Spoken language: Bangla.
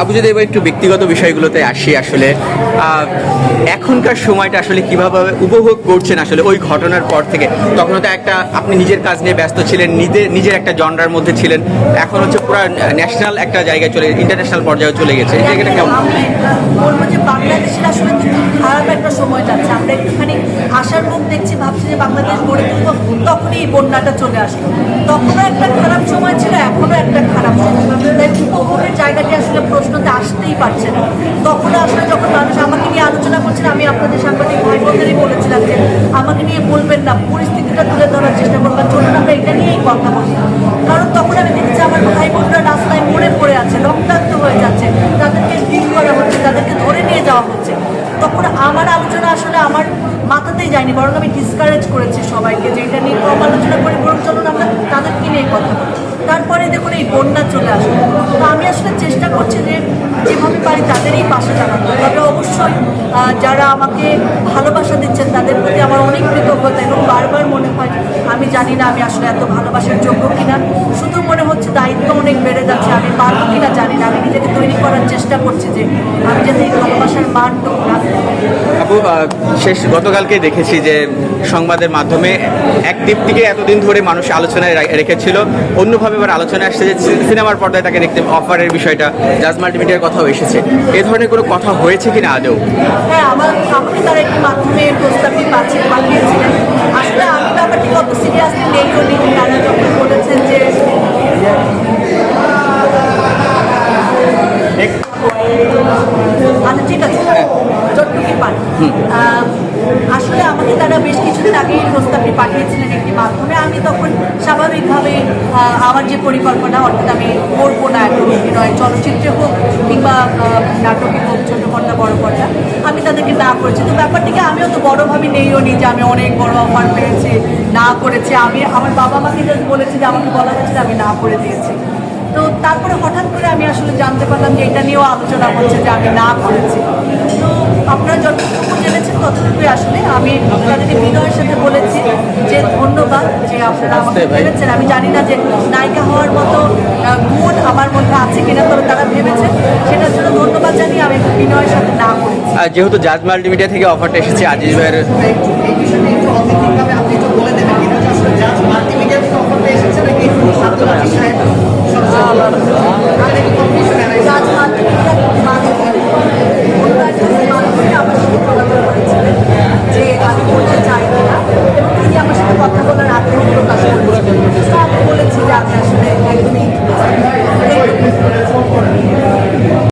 আপু যদি এবার একটু ব্যক্তিগত বিষয়গুলোতে আসি আসলে। এখনকার সময়টা আসলে কীভাবে উপভোগ করছেন আসলে ওই ঘটনার পর থেকে? তখন তো একটা আপনি নিজের কাজ নিয়ে ব্যস্ত ছিলেন নিজের নিজের একটা জনরার মধ্যে ছিলেন। এখন হচ্ছে পুরো ন্যাশনাল একটা জায়গায় চলে, ইন্টারন্যাশনাল পর্যায়ে চলে গেছে। এই জায়গাটা কেমন? বলব যে বাংলাদেশের আসলে খারাপ একটা সময় যাচ্ছে। আমরা মুখ দেখছি, ভাবছি যে বাংলাদেশ গড়ে তখনই বন্যাটা চলে আসলো। তখনও একটা খারাপ সময় ছিল, এখনও একটা খারাপ সময় তাই উপভোগের জায়গাটি আসলে প্রশ্নতে আসতেই পারছে না। তখন আসলে যখন মানুষ আমাকে নিয়ে আলোচনা করছেন আমি আপনাদের সাংবাদিক ভাই বোনদেরই বলেছিলাম যে, আমাকে নিয়ে বলবেন না, পরিস্থিতিটা তুলে ধরার চেষ্টা করবেন, চলুন আমরা এটা নিয়েই কথা বলি। কারণ তখন আমি দেখছি আমার ভাই বোনরা রাস্তায় মরে পড়ে আছে, রক্তাক্ত হয়ে যাচ্ছে, তাদেরকে ডিল করা হচ্ছে, তাদেরকে ধরে নিয়ে যাওয়া হচ্ছে। তখন আমার আলোচনা আসলে আমার মাথাতেই যায়নি, বরং আমি ডিসকারেজ করেছি সবাইকে যে, এটা নিয়ে কম আলোচনা করে বরং চলুন আমরা তাদেরকে নিয়ে কথা বলি। তারপরে দেখুন এই বন্যা চলে আসলো। তো আমি আসলে চেষ্টা করছি যে যেভাবে পারি তাদেরই পাশে দাঁড়ানো। তবে অবশ্যই যারা আমাকে ভালোবাসা দিচ্ছেন, তাদের প্রতি আমার অনেক কৃতজ্ঞতা এবং বারবার মনে হয় আমি জানি না আমি আসলে এত ভালোবাসার যোগ্য কিনা। শুধু মনে হচ্ছে দায়িত্ব অনেক বেড়ে যাচ্ছে, আমি পারব কিনা জানি না। আমি নিজেকে তৈরি করার চেষ্টা করছি যে আমি যাতে এই ভালোবাসার মানটুকু রাখতে। আপু শেষ গতকালকে দেখেছি যে সংবাদের মাধ্যমে এক দীপ্তিকে এতদিন ধরে মানুষ আলোচনায় রেখেছিল। অন্যভাবে এবার আলোচনায় আসছে যে সিনেমার পর্দায় তাকে দেখতে অফারের বিষয়টা, জাজ মাল্টিমিডিয়ার কথাও এসেছে। এ ধরনের কোনো কথা হয়েছে কি না আদৌ? হ্যাঁ আমার মাধ্যমে প্রস্তাবটি আসলে আমি ব্যাপারটি কত সিরিয়াসলি নেই আসলে আমাকে তারা বেশ কিছুদিন আগে এই প্রস্তাবটি পাঠিয়েছিলেন একটি মাধ্যমে। আমি তখন স্বাভাবিকভাবে আমার যে পরিকল্পনা, অর্থাৎ আমি করব না এখন অভিনয় চলচ্চিত্রে হোক কিংবা নাটকে হোক, ছোটো পর্দা, বড় পর্দা, আমি তাদেরকে না করেছি। তো ব্যাপারটিকে আমিও তো বড়োভাবে নেইও নি যে আমি অনেক বড় অফার পেয়েছি, না করেছি। আমি, আমার বাবা মাকে জাস্ট বলেছি যে আমাকে বলা হয়েছে আমি না করে দিয়েছি। তো তারপরে হঠাৎ করে আমি আসলে জানতে পারলাম যে এটা নিয়েও আলোচনা হচ্ছে যে আমি না করেছি। আপনারা যতটুকু জেনেছেন ততটুকুই আসলে আমি তাদেরকে বিনয়ের সাথে বলেছি যে ধন্যবাদ যে আপনারা আমাকে ভেবেছেন। আমি জানি না যে নায়িকা হওয়ার মতো গুণ আমার মধ্যে আছে কিনা তবে তারা ভেবেছেন সেটার জন্য ধন্যবাদ জানি আমি বিনয়ের সাথে না করেছি আর যেহেতু জাজ মাল্টিমিডিয়া থেকে অফারটা এসেছে আজিজ ভাইয়ের